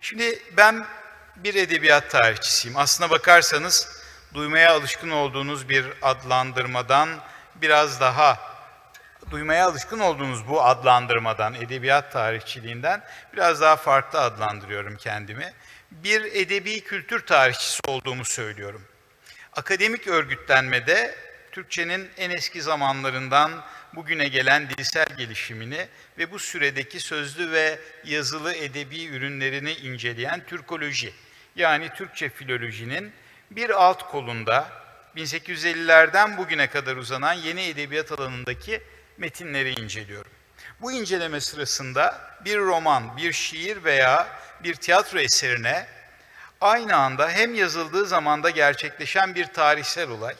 Şimdi ben bir edebiyat tarihçisiyim. Aslına bakarsanız duymaya alışkın olduğunuz bir adlandırmadan biraz daha duymaya alışkın olduğunuz bu adlandırmadan, edebiyat tarihçiliğinden biraz daha farklı adlandırıyorum kendimi. Bir edebi kültür tarihçisi olduğumu söylüyorum. Akademik örgütlenmede Türkçenin en eski zamanlarından bugüne gelen dilsel gelişimini ve bu süredeki sözlü ve yazılı edebi ürünlerini inceleyen Türkoloji yani Türkçe filolojinin bir alt kolunda 1850'lerden bugüne kadar uzanan yeni edebiyat alanındaki metinleri inceliyorum. Bu inceleme sırasında bir roman, bir şiir veya bir tiyatro eserine aynı anda hem yazıldığı zamanda gerçekleşen bir tarihsel olay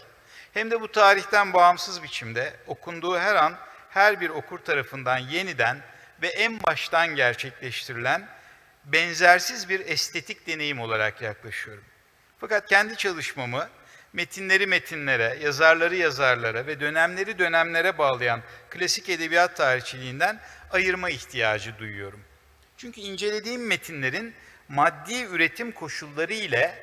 hem de bu tarihten bağımsız biçimde okunduğu her an her bir okur tarafından yeniden ve en baştan gerçekleştirilen benzersiz bir estetik deneyim olarak yaklaşıyorum. Fakat kendi çalışmamı metinleri metinlere, yazarları yazarlara ve dönemleri dönemlere bağlayan klasik edebiyat tarihçiliğinden ayırma ihtiyacı duyuyorum. Çünkü incelediğim metinlerin maddi üretim koşulları ile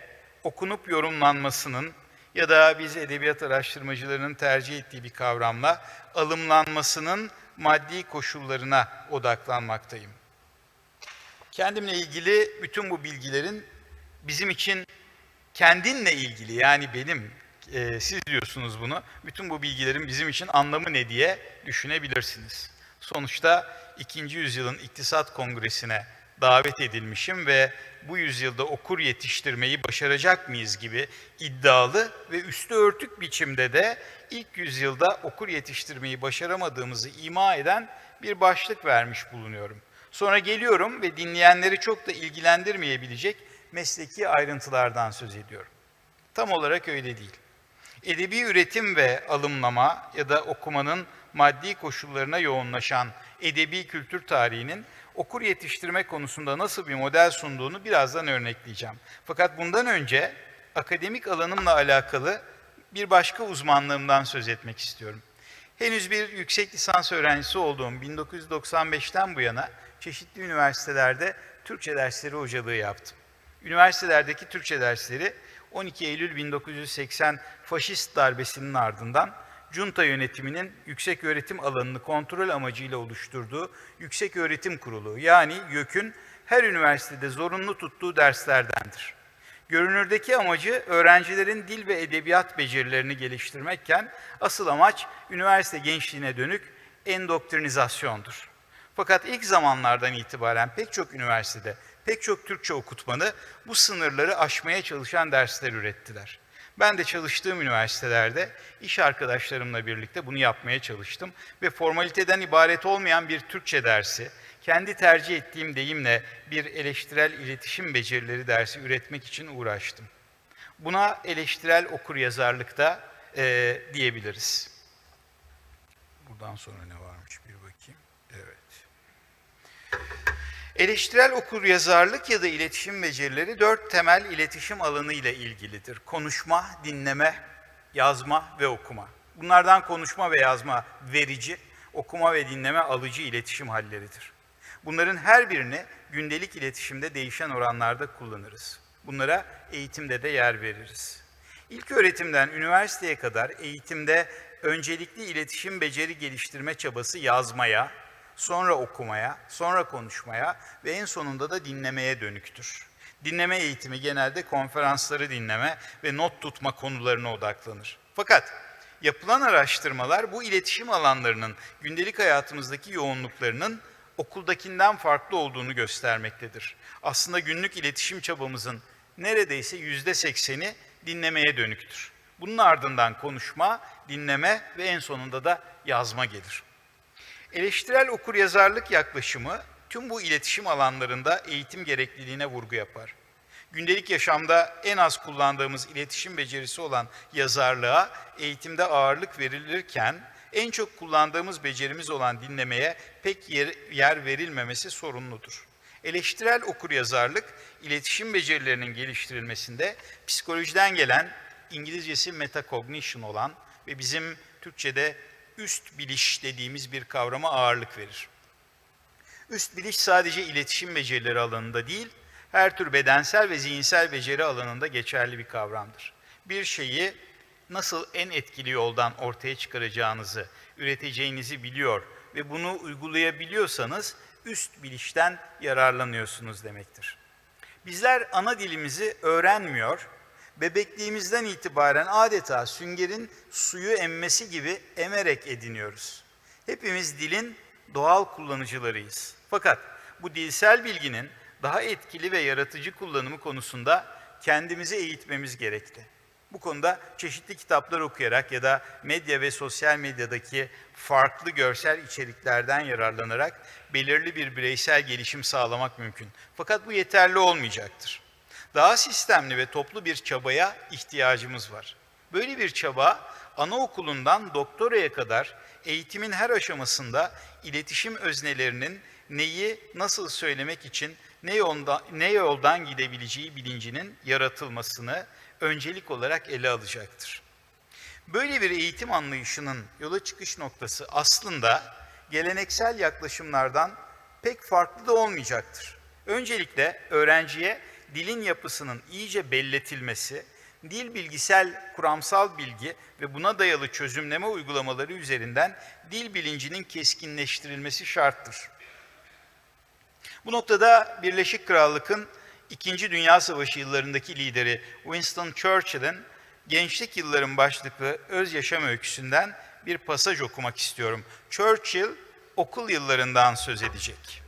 okunup yorumlanmasının ya da biz edebiyat araştırmacılarının tercih ettiği bir kavramla alımlanmasının maddi koşullarına odaklanmaktayım. Kendimle ilgili bütün bu bilgilerin bizim için kendinle ilgili yani benim, e, siz diyorsunuz bunu, bütün bu bilgilerin bizim için anlamı ne diye düşünebilirsiniz. Sonuçta 2. yüzyılın iktisat kongresine davet edilmişim ve bu yüzyılda okur yetiştirmeyi başaracak mıyız gibi iddialı ve üstü örtük biçimde de ilk yüzyılda okur yetiştirmeyi başaramadığımızı ima eden bir başlık vermiş bulunuyorum. Sonra geliyorum ve dinleyenleri çok da ilgilendirmeyebilecek mesleki ayrıntılardan söz ediyorum. Tam olarak öyle değil. Edebi üretim ve alımlama ya da okumanın maddi koşullarına yoğunlaşan edebi kültür tarihinin okur yetiştirme konusunda nasıl bir model sunduğunu birazdan örnekleyeceğim. Fakat bundan önce akademik alanımla alakalı bir başka uzmanlığımdan söz etmek istiyorum. Henüz bir yüksek lisans öğrencisi olduğum 1995'ten bu yana çeşitli üniversitelerde Türkçe dersleri hocalığı yaptım. Üniversitelerdeki Türkçe dersleri 12 Eylül 1980 faşist darbesinin ardından junta yönetiminin yüksek öğretim alanını kontrol amacıyla oluşturduğu Yüksek Öğretim Kurulu yani YÖK'ün her üniversitede zorunlu tuttuğu derslerdendir. Görünürdeki amacı öğrencilerin dil ve edebiyat becerilerini geliştirmekken asıl amaç üniversite gençliğine dönük endoktrinizasyondur. Fakat ilk zamanlardan itibaren pek çok üniversitede pek çok Türkçe okutmanı bu sınırları aşmaya çalışan dersler ürettiler. Ben de çalıştığım üniversitelerde iş arkadaşlarımla birlikte bunu yapmaya çalıştım ve formaliteden ibaret olmayan bir Türkçe dersi, kendi tercih ettiğim deyimle bir eleştirel iletişim becerileri dersi üretmek için uğraştım. Buna eleştirel okuryazarlıkta e, diyebiliriz. Buradan sonra ne varmış bir bakayım. Evet. Eleştirel okuryazarlık ya da iletişim becerileri dört temel iletişim alanı ile ilgilidir. Konuşma, dinleme, yazma ve okuma. Bunlardan konuşma ve yazma verici, okuma ve dinleme alıcı iletişim halleridir. Bunların her birini gündelik iletişimde değişen oranlarda kullanırız. Bunlara eğitimde de yer veririz. İlk öğretimden üniversiteye kadar eğitimde öncelikli iletişim beceri geliştirme çabası yazmaya, sonra okumaya, sonra konuşmaya ve en sonunda da dinlemeye dönüktür. Dinleme eğitimi genelde konferansları dinleme ve not tutma konularına odaklanır. Fakat yapılan araştırmalar bu iletişim alanlarının gündelik hayatımızdaki yoğunluklarının okuldakinden farklı olduğunu göstermektedir. Aslında günlük iletişim çabamızın neredeyse yüzde sekseni dinlemeye dönüktür. Bunun ardından konuşma, dinleme ve en sonunda da yazma gelir. Eleştirel okuryazarlık yaklaşımı tüm bu iletişim alanlarında eğitim gerekliliğine vurgu yapar. Gündelik yaşamda en az kullandığımız iletişim becerisi olan yazarlığa eğitimde ağırlık verilirken en çok kullandığımız becerimiz olan dinlemeye pek yer, yer verilmemesi sorunludur. Eleştirel okuryazarlık, iletişim becerilerinin geliştirilmesinde psikolojiden gelen, İngilizcesi metacognition olan ve bizim Türkçe'de üst biliş dediğimiz bir kavrama ağırlık verir. Üst biliş sadece iletişim becerileri alanında değil, Her tür bedensel ve zihinsel beceri alanında geçerli bir kavramdır. Bir şeyi nasıl en etkili yoldan ortaya çıkaracağınızı, üreteceğinizi biliyor ve bunu uygulayabiliyorsanız üst bilişten yararlanıyorsunuz demektir. Bizler ana dilimizi öğrenmiyor, bebekliğimizden itibaren adeta süngerin suyu emmesi gibi emerek ediniyoruz. Hepimiz dilin doğal kullanıcılarıyız. Fakat bu dilsel bilginin daha etkili ve yaratıcı kullanımı konusunda kendimizi eğitmemiz gerekli. Bu konuda çeşitli kitaplar okuyarak ya da medya ve sosyal medyadaki farklı görsel içeriklerden yararlanarak belirli bir bireysel gelişim sağlamak mümkün. Fakat bu yeterli olmayacaktır. Daha sistemli ve toplu bir çabaya ihtiyacımız var. Böyle bir çaba anaokulundan doktoraya kadar eğitimin her aşamasında iletişim öznelerinin neyi nasıl söylemek için ne yoldan, ne yoldan gidebileceği bilincinin yaratılmasını öncelik olarak ele alacaktır. Böyle bir eğitim anlayışının yola çıkış noktası aslında geleneksel yaklaşımlardan pek farklı da olmayacaktır. Öncelikle öğrenciye dilin yapısının iyice belletilmesi, dil bilgisel kuramsal bilgi ve buna dayalı çözümleme uygulamaları üzerinden dil bilincinin keskinleştirilmesi şarttır. Bu noktada Birleşik Krallık'ın İkinci Dünya Savaşı yıllarındaki lideri Winston Churchill'in gençlik yılların başlıklı öz yaşam öyküsünden bir pasaj okumak istiyorum. Churchill okul yıllarından söz edecek.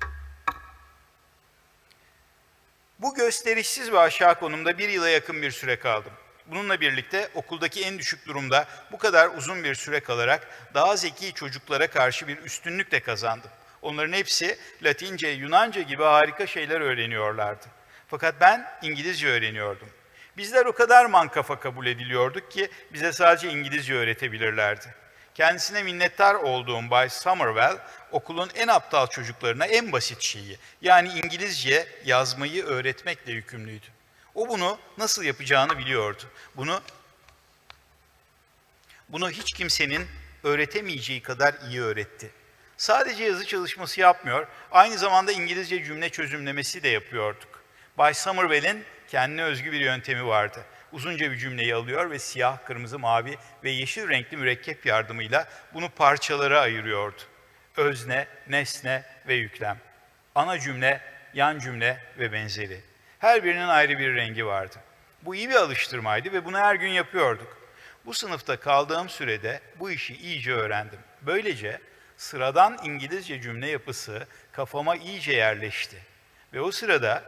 Bu gösterişsiz ve aşağı konumda bir yıla yakın bir süre kaldım. Bununla birlikte okuldaki en düşük durumda bu kadar uzun bir süre kalarak daha zeki çocuklara karşı bir üstünlük de kazandım. Onların hepsi Latince, Yunanca gibi harika şeyler öğreniyorlardı. Fakat ben İngilizce öğreniyordum. Bizler o kadar mankafa kabul ediliyorduk ki bize sadece İngilizce öğretebilirlerdi. Kendisine minnettar olduğum Bay Somervell, okulun en aptal çocuklarına en basit şeyi, yani İngilizce yazmayı öğretmekle yükümlüydü. O bunu nasıl yapacağını biliyordu. Bunu bunu hiç kimsenin öğretemeyeceği kadar iyi öğretti. Sadece yazı çalışması yapmıyor, aynı zamanda İngilizce cümle çözümlemesi de yapıyorduk. Bay Somervell'in kendine özgü bir yöntemi vardı. Uzunca bir cümleyi alıyor ve siyah, kırmızı, mavi ve yeşil renkli mürekkep yardımıyla bunu parçalara ayırıyordu. Özne, nesne ve yüklem. Ana cümle, yan cümle ve benzeri. Her birinin ayrı bir rengi vardı. Bu iyi bir alıştırmaydı ve bunu her gün yapıyorduk. Bu sınıfta kaldığım sürede bu işi iyice öğrendim. Böylece sıradan İngilizce cümle yapısı kafama iyice yerleşti. Ve o sırada,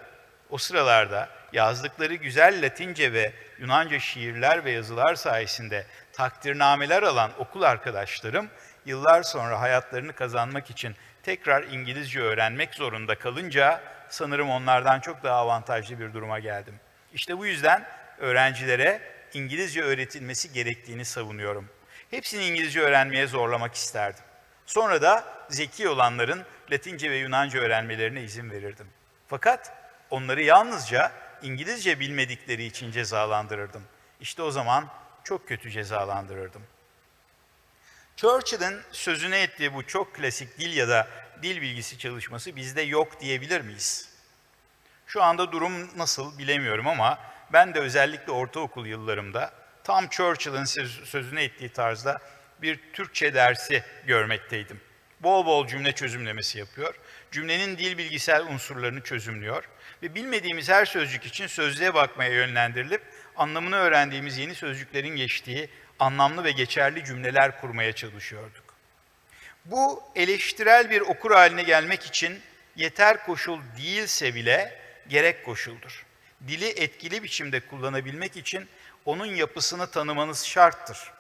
o sıralarda yazdıkları güzel Latince ve Yunanca şiirler ve yazılar sayesinde takdirnameler alan okul arkadaşlarım yıllar sonra hayatlarını kazanmak için tekrar İngilizce öğrenmek zorunda kalınca sanırım onlardan çok daha avantajlı bir duruma geldim. İşte bu yüzden öğrencilere İngilizce öğretilmesi gerektiğini savunuyorum. Hepsini İngilizce öğrenmeye zorlamak isterdim. Sonra da zeki olanların Latince ve Yunanca öğrenmelerine izin verirdim. Fakat onları yalnızca İngilizce bilmedikleri için cezalandırırdım. İşte o zaman çok kötü cezalandırırdım. Churchill'in sözüne ettiği bu çok klasik dil ya da dil bilgisi çalışması bizde yok diyebilir miyiz? Şu anda durum nasıl bilemiyorum ama ben de özellikle ortaokul yıllarımda tam Churchill'in sözüne ettiği tarzda bir Türkçe dersi görmekteydim. Bol bol cümle çözümlemesi yapıyor. Cümlenin dil bilgisel unsurlarını çözümlüyor ve bilmediğimiz her sözcük için sözlüğe bakmaya yönlendirilip anlamını öğrendiğimiz yeni sözcüklerin geçtiği anlamlı ve geçerli cümleler kurmaya çalışıyorduk. Bu eleştirel bir okur haline gelmek için yeter koşul değilse bile gerek koşuldur. Dili etkili biçimde kullanabilmek için onun yapısını tanımanız şarttır.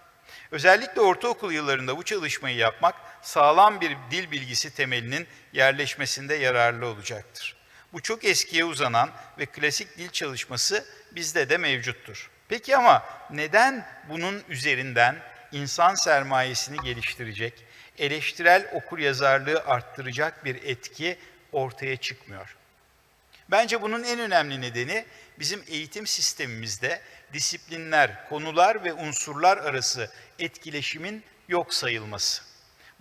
Özellikle ortaokul yıllarında bu çalışmayı yapmak sağlam bir dil bilgisi temelinin yerleşmesinde yararlı olacaktır. Bu çok eskiye uzanan ve klasik dil çalışması bizde de mevcuttur. Peki ama neden bunun üzerinden insan sermayesini geliştirecek, eleştirel okur yazarlığı arttıracak bir etki ortaya çıkmıyor? Bence bunun en önemli nedeni bizim eğitim sistemimizde disiplinler, konular ve unsurlar arası etkileşimin yok sayılması.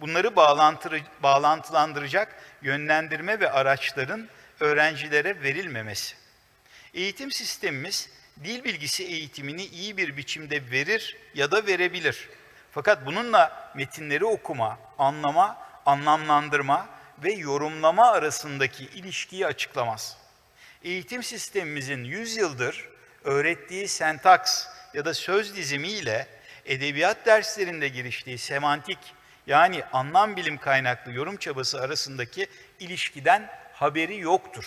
Bunları bağlantılandıracak yönlendirme ve araçların öğrencilere verilmemesi. Eğitim sistemimiz dil bilgisi eğitimini iyi bir biçimde verir ya da verebilir. Fakat bununla metinleri okuma, anlama, anlamlandırma ve yorumlama arasındaki ilişkiyi açıklamaz. Eğitim sistemimizin 100 yıldır öğrettiği sentaks ya da söz dizimiyle edebiyat derslerinde giriştiği semantik yani anlam bilim kaynaklı yorum çabası arasındaki ilişkiden haberi yoktur.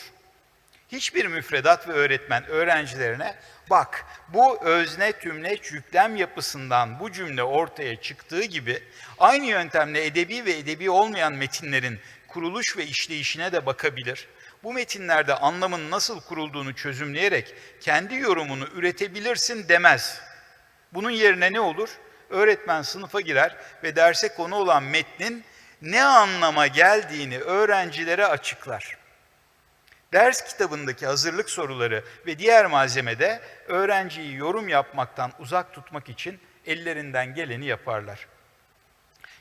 Hiçbir müfredat ve öğretmen öğrencilerine bak bu özne tümleç yüklem yapısından bu cümle ortaya çıktığı gibi aynı yöntemle edebi ve edebi olmayan metinlerin kuruluş ve işleyişine de bakabilir. Bu metinlerde anlamın nasıl kurulduğunu çözümleyerek kendi yorumunu üretebilirsin demez. Bunun yerine ne olur? Öğretmen sınıfa girer ve derse konu olan metnin ne anlama geldiğini öğrencilere açıklar. Ders kitabındaki hazırlık soruları ve diğer malzemede öğrenciyi yorum yapmaktan uzak tutmak için ellerinden geleni yaparlar.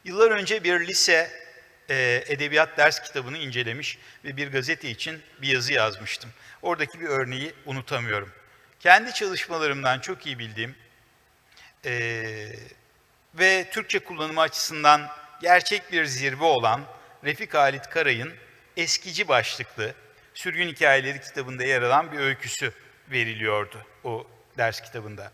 Yıllar önce bir lise e, edebiyat ders kitabını incelemiş ve bir gazete için bir yazı yazmıştım. Oradaki bir örneği unutamıyorum. Kendi çalışmalarımdan çok iyi bildiğim e, ve Türkçe kullanımı açısından gerçek bir zirve olan Refik Halit Karay'ın eskici başlıklı Sürgün Hikayeleri kitabında yer alan bir öyküsü veriliyordu o ders kitabında.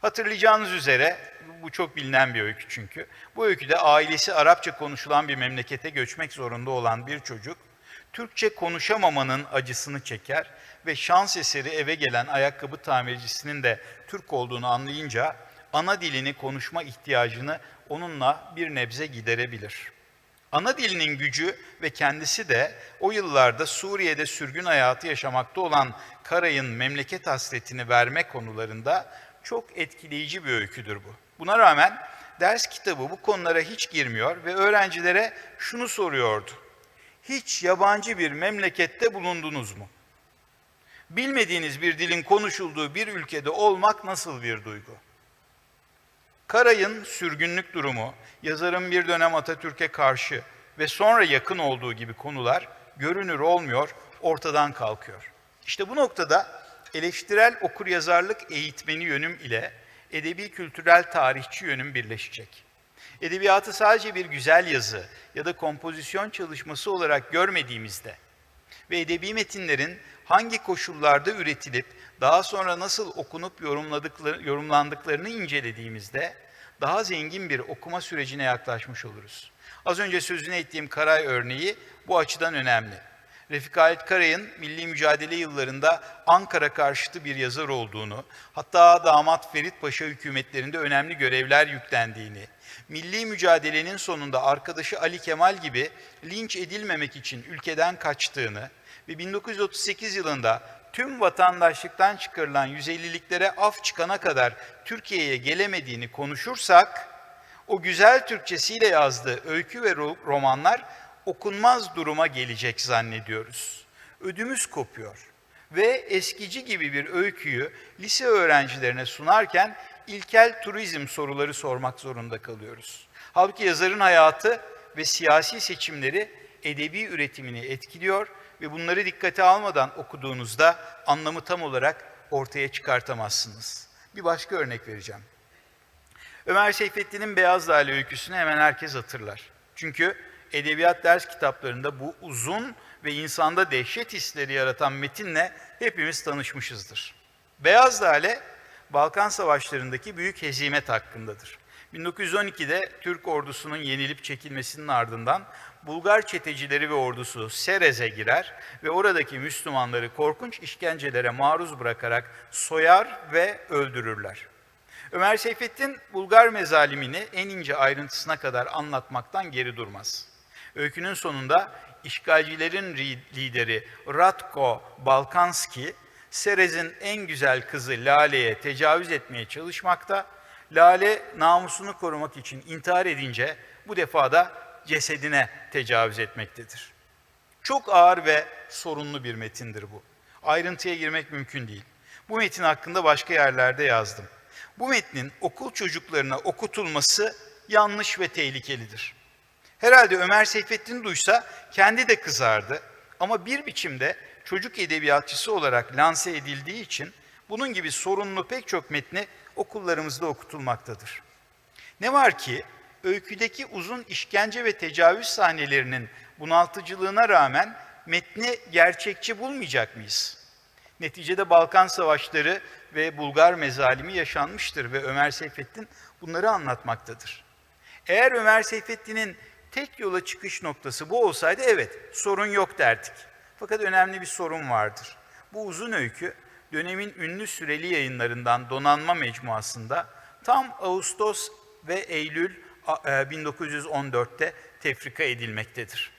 Hatırlayacağınız üzere, bu çok bilinen bir öykü çünkü. Bu öyküde ailesi Arapça konuşulan bir memlekete göçmek zorunda olan bir çocuk, Türkçe konuşamamanın acısını çeker ve şans eseri eve gelen ayakkabı tamircisinin de Türk olduğunu anlayınca ana dilini konuşma ihtiyacını onunla bir nebze giderebilir. Ana dilinin gücü ve kendisi de o yıllarda Suriye'de sürgün hayatı yaşamakta olan Karay'ın memleket hasretini verme konularında çok etkileyici bir öyküdür bu. Buna rağmen ders kitabı bu konulara hiç girmiyor ve öğrencilere şunu soruyordu. Hiç yabancı bir memlekette bulundunuz mu? Bilmediğiniz bir dilin konuşulduğu bir ülkede olmak nasıl bir duygu? Karay'ın sürgünlük durumu, yazarın bir dönem Atatürk'e karşı ve sonra yakın olduğu gibi konular görünür olmuyor, ortadan kalkıyor. İşte bu noktada eleştirel okuryazarlık eğitmeni yönüm ile edebi kültürel tarihçi yönüm birleşecek. Edebiyatı sadece bir güzel yazı ya da kompozisyon çalışması olarak görmediğimizde ve edebi metinlerin hangi koşullarda üretilip daha sonra nasıl okunup yorumlandıklarını incelediğimizde daha zengin bir okuma sürecine yaklaşmış oluruz. Az önce sözüne ettiğim Karay örneği bu açıdan önemli. Refik Halit Karay'ın milli mücadele yıllarında Ankara karşıtı bir yazar olduğunu, hatta damat Ferit Paşa hükümetlerinde önemli görevler yüklendiğini, milli mücadelenin sonunda arkadaşı Ali Kemal gibi linç edilmemek için ülkeden kaçtığını ve 1938 yılında tüm vatandaşlıktan çıkarılan 150'liklere af çıkana kadar Türkiye'ye gelemediğini konuşursak, o güzel Türkçesiyle yazdığı öykü ve romanlar okunmaz duruma gelecek zannediyoruz. Ödümüz kopuyor ve eskici gibi bir öyküyü lise öğrencilerine sunarken ilkel turizm soruları sormak zorunda kalıyoruz. Halbuki yazarın hayatı ve siyasi seçimleri edebi üretimini etkiliyor ve bunları dikkate almadan okuduğunuzda anlamı tam olarak ortaya çıkartamazsınız. Bir başka örnek vereceğim. Ömer Seyfettin'in Beyaz Lale öyküsünü hemen herkes hatırlar. Çünkü edebiyat ders kitaplarında bu uzun ve insanda dehşet hisleri yaratan metinle hepimiz tanışmışızdır. Beyaz Lale, Balkan Savaşları'ndaki büyük hezimet hakkındadır. 1912'de Türk ordusunun yenilip çekilmesinin ardından Bulgar çetecileri ve ordusu Serez'e girer ve oradaki Müslümanları korkunç işkencelere maruz bırakarak soyar ve öldürürler. Ömer Seyfettin Bulgar mezalimini en ince ayrıntısına kadar anlatmaktan geri durmaz. Öykünün sonunda işgalcilerin lideri Ratko Balkanski, Serez'in en güzel kızı Lale'ye tecavüz etmeye çalışmakta. Lale namusunu korumak için intihar edince bu defa da cesedine tecavüz etmektedir. Çok ağır ve sorunlu bir metindir bu. Ayrıntıya girmek mümkün değil. Bu metin hakkında başka yerlerde yazdım. Bu metnin okul çocuklarına okutulması yanlış ve tehlikelidir. Herhalde Ömer Seyfettin duysa kendi de kızardı ama bir biçimde çocuk edebiyatçısı olarak lanse edildiği için bunun gibi sorunlu pek çok metni okullarımızda okutulmaktadır. Ne var ki öyküdeki uzun işkence ve tecavüz sahnelerinin bunaltıcılığına rağmen metni gerçekçi bulmayacak mıyız? Neticede Balkan Savaşları ve Bulgar mezalimi yaşanmıştır ve Ömer Seyfettin bunları anlatmaktadır. Eğer Ömer Seyfettin'in tek yola çıkış noktası bu olsaydı evet sorun yok derdik. Fakat önemli bir sorun vardır. Bu uzun öykü dönemin ünlü süreli yayınlarından Donanma Mecmuası'nda tam Ağustos ve Eylül 1914'te tefrika edilmektedir.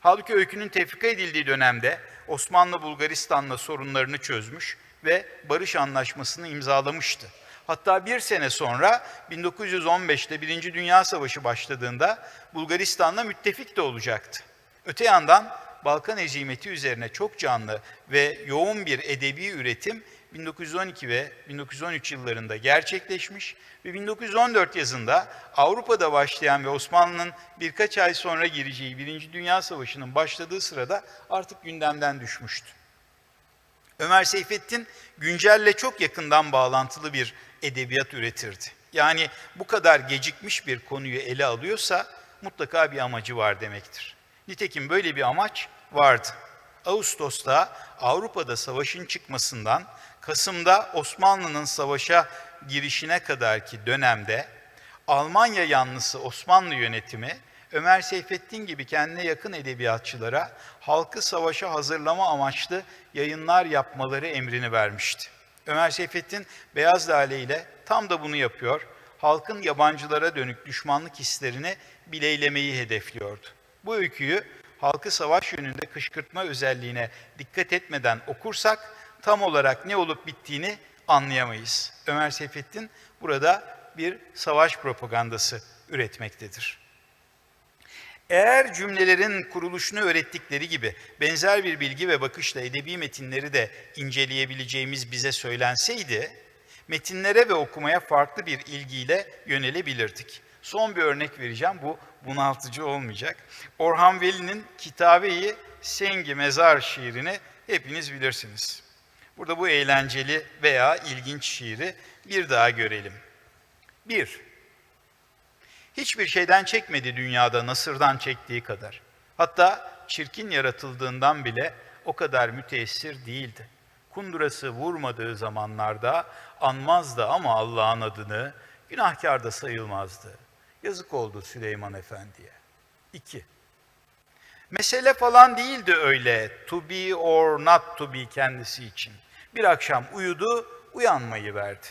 Halbuki öykünün tefrika edildiği dönemde Osmanlı Bulgaristan'la sorunlarını çözmüş ve barış anlaşmasını imzalamıştı. Hatta bir sene sonra 1915'te Birinci Dünya Savaşı başladığında Bulgaristan'la müttefik de olacaktı. Öte yandan Balkan hezimeti üzerine çok canlı ve yoğun bir edebi üretim 1912 ve 1913 yıllarında gerçekleşmiş ve 1914 yazında Avrupa'da başlayan ve Osmanlı'nın birkaç ay sonra gireceği Birinci Dünya Savaşı'nın başladığı sırada artık gündemden düşmüştü. Ömer Seyfettin güncelle çok yakından bağlantılı bir edebiyat üretirdi. Yani bu kadar gecikmiş bir konuyu ele alıyorsa mutlaka bir amacı var demektir. Nitekim böyle bir amaç vardı. Ağustos'ta Avrupa'da savaşın çıkmasından Kasım'da Osmanlı'nın savaşa girişine kadarki dönemde Almanya yanlısı Osmanlı yönetimi Ömer Seyfettin gibi kendine yakın edebiyatçılara halkı savaşa hazırlama amaçlı yayınlar yapmaları emrini vermişti. Ömer Seyfettin Beyaz Lale ile tam da bunu yapıyor. Halkın yabancılara dönük düşmanlık hislerini bileylemeyi hedefliyordu. Bu öyküyü halkı savaş yönünde kışkırtma özelliğine dikkat etmeden okursak tam olarak ne olup bittiğini anlayamayız. Ömer Seyfettin burada bir savaş propagandası üretmektedir. Eğer cümlelerin kuruluşunu öğrettikleri gibi benzer bir bilgi ve bakışla edebi metinleri de inceleyebileceğimiz bize söylenseydi, metinlere ve okumaya farklı bir ilgiyle yönelebilirdik. Son bir örnek vereceğim, bu bunaltıcı olmayacak. Orhan Veli'nin Kitabe-i Sengi Mezar şiirini hepiniz bilirsiniz. Burada bu eğlenceli veya ilginç şiiri bir daha görelim. Bir, hiçbir şeyden çekmedi dünyada Nasır'dan çektiği kadar. Hatta çirkin yaratıldığından bile o kadar müteessir değildi. Kundurası vurmadığı zamanlarda anmazdı ama Allah'ın adını, günahkar da sayılmazdı. Yazık oldu Süleyman Efendi'ye. İki, Mesele falan değildi öyle to be or not to be kendisi için. Bir akşam uyudu, uyanmayı verdi.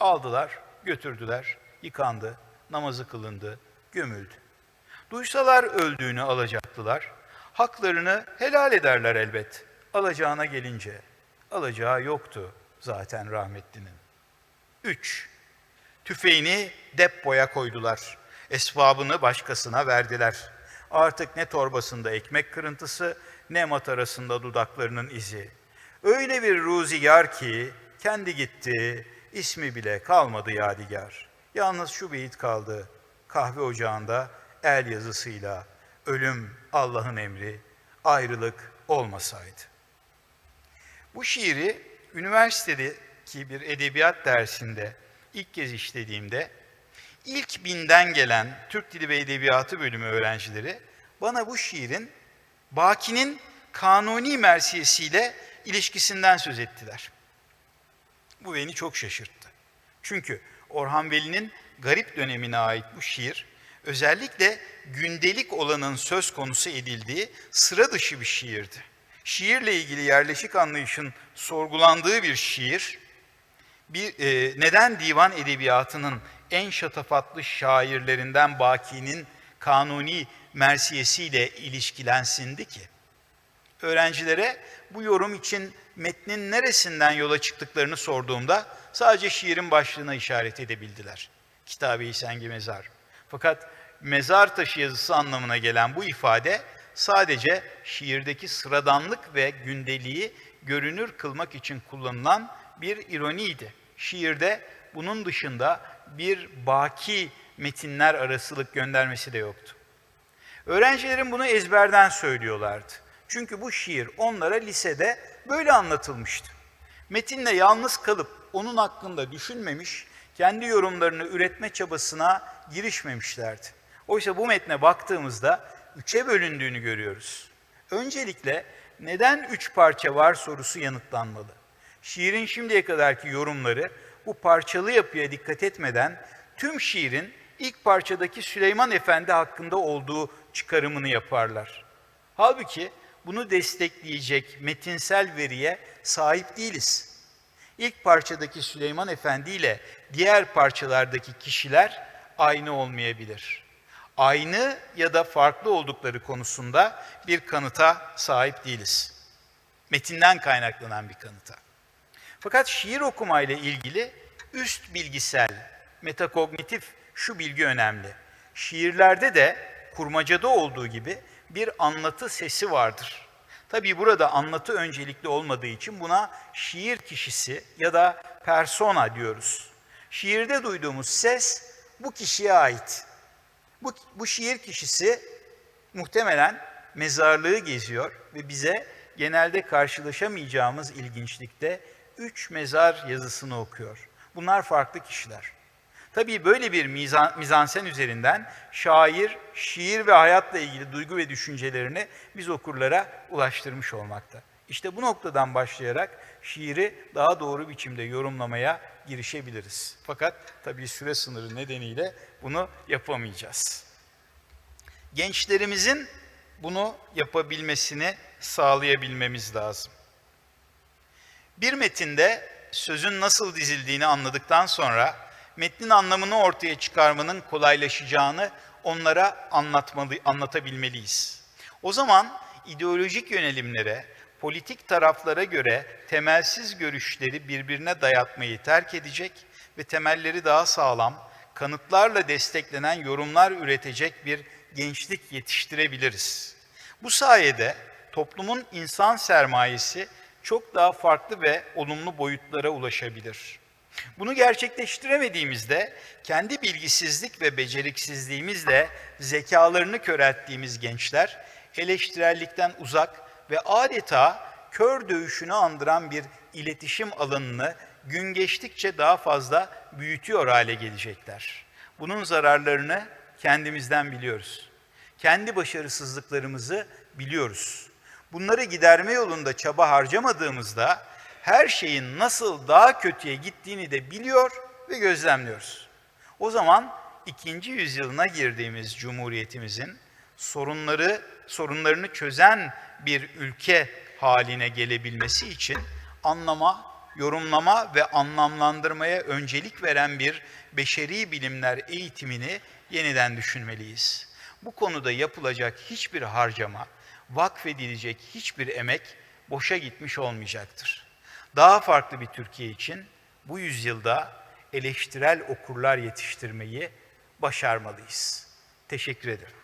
Aldılar, götürdüler, yıkandı, namazı kılındı, gömüldü. Duysalar öldüğünü alacaktılar. Haklarını helal ederler elbet. Alacağına gelince. Alacağı yoktu zaten rahmetlinin. Üç, tüfeğini depoya koydular. Esbabını başkasına verdiler. Artık ne torbasında ekmek kırıntısı ne matarasında dudaklarının izi. Öyle bir ruzigar ki kendi gitti, ismi bile kalmadı yadigar. Yalnız şu beyit kaldı kahve ocağında el yazısıyla ölüm Allah'ın emri, ayrılık olmasaydı. Bu şiiri üniversitedeki bir edebiyat dersinde ilk kez işlediğimde ilk binden gelen Türk Dili ve Edebiyatı bölümü öğrencileri bana bu şiirin Baki'nin kanuni mersiyesiyle ilişkisinden söz ettiler. Bu beni çok şaşırttı. Çünkü Orhan Veli'nin garip dönemine ait bu şiir, özellikle gündelik olanın söz konusu edildiği sıra dışı bir şiirdi. Şiirle ilgili yerleşik anlayışın sorgulandığı bir şiir, bir, e, neden divan edebiyatının en şatafatlı şairlerinden Baki'nin kanuni mersiyesiyle ilişkilensindi ki? Öğrencilere bu yorum için metnin neresinden yola çıktıklarını sorduğumda sadece şiirin başlığına işaret edebildiler. Kitab-ı Sengi Mezar. Fakat mezar taşı yazısı anlamına gelen bu ifade sadece şiirdeki sıradanlık ve gündeliği görünür kılmak için kullanılan bir ironiydi. Şiirde bunun dışında bir baki metinler arasılık göndermesi de yoktu. Öğrencilerim bunu ezberden söylüyorlardı. Çünkü bu şiir onlara lisede böyle anlatılmıştı. Metinle yalnız kalıp onun hakkında düşünmemiş, kendi yorumlarını üretme çabasına girişmemişlerdi. Oysa bu metne baktığımızda üçe bölündüğünü görüyoruz. Öncelikle neden üç parça var sorusu yanıtlanmalı. Şiirin şimdiye kadarki yorumları bu parçalı yapıya dikkat etmeden tüm şiirin ilk parçadaki Süleyman Efendi hakkında olduğu çıkarımını yaparlar. Halbuki bunu destekleyecek metinsel veriye sahip değiliz. İlk parçadaki Süleyman Efendi ile diğer parçalardaki kişiler aynı olmayabilir. Aynı ya da farklı oldukları konusunda bir kanıta sahip değiliz. Metinden kaynaklanan bir kanıta. Fakat şiir okuma ile ilgili üst bilgisel, metakognitif şu bilgi önemli. Şiirlerde de kurmacada olduğu gibi bir anlatı sesi vardır. Tabii burada anlatı öncelikli olmadığı için buna şiir kişisi ya da persona diyoruz. Şiirde duyduğumuz ses bu kişiye ait. Bu, bu şiir kişisi muhtemelen mezarlığı geziyor ve bize genelde karşılaşamayacağımız ilginçlikte üç mezar yazısını okuyor. Bunlar farklı kişiler. Tabii böyle bir mizan, mizansen üzerinden şair, şiir ve hayatla ilgili duygu ve düşüncelerini biz okurlara ulaştırmış olmakta. İşte bu noktadan başlayarak şiiri daha doğru biçimde yorumlamaya girişebiliriz. Fakat tabii süre sınırı nedeniyle bunu yapamayacağız. Gençlerimizin bunu yapabilmesini sağlayabilmemiz lazım. Bir metinde sözün nasıl dizildiğini anladıktan sonra metnin anlamını ortaya çıkarmanın kolaylaşacağını onlara anlatmalı, anlatabilmeliyiz. O zaman ideolojik yönelimlere, politik taraflara göre temelsiz görüşleri birbirine dayatmayı terk edecek ve temelleri daha sağlam, kanıtlarla desteklenen yorumlar üretecek bir gençlik yetiştirebiliriz. Bu sayede toplumun insan sermayesi çok daha farklı ve olumlu boyutlara ulaşabilir. Bunu gerçekleştiremediğimizde kendi bilgisizlik ve beceriksizliğimizle zekalarını körelttiğimiz gençler eleştirellikten uzak ve adeta kör dövüşünü andıran bir iletişim alanını gün geçtikçe daha fazla büyütüyor hale gelecekler. Bunun zararlarını kendimizden biliyoruz. Kendi başarısızlıklarımızı biliyoruz. Bunları giderme yolunda çaba harcamadığımızda her şeyin nasıl daha kötüye gittiğini de biliyor ve gözlemliyoruz. O zaman ikinci yüzyılına girdiğimiz cumhuriyetimizin sorunları sorunlarını çözen bir ülke haline gelebilmesi için anlama, yorumlama ve anlamlandırmaya öncelik veren bir beşeri bilimler eğitimini yeniden düşünmeliyiz. Bu konuda yapılacak hiçbir harcama, vakfedilecek hiçbir emek boşa gitmiş olmayacaktır. Daha farklı bir Türkiye için bu yüzyılda eleştirel okurlar yetiştirmeyi başarmalıyız. Teşekkür ederim.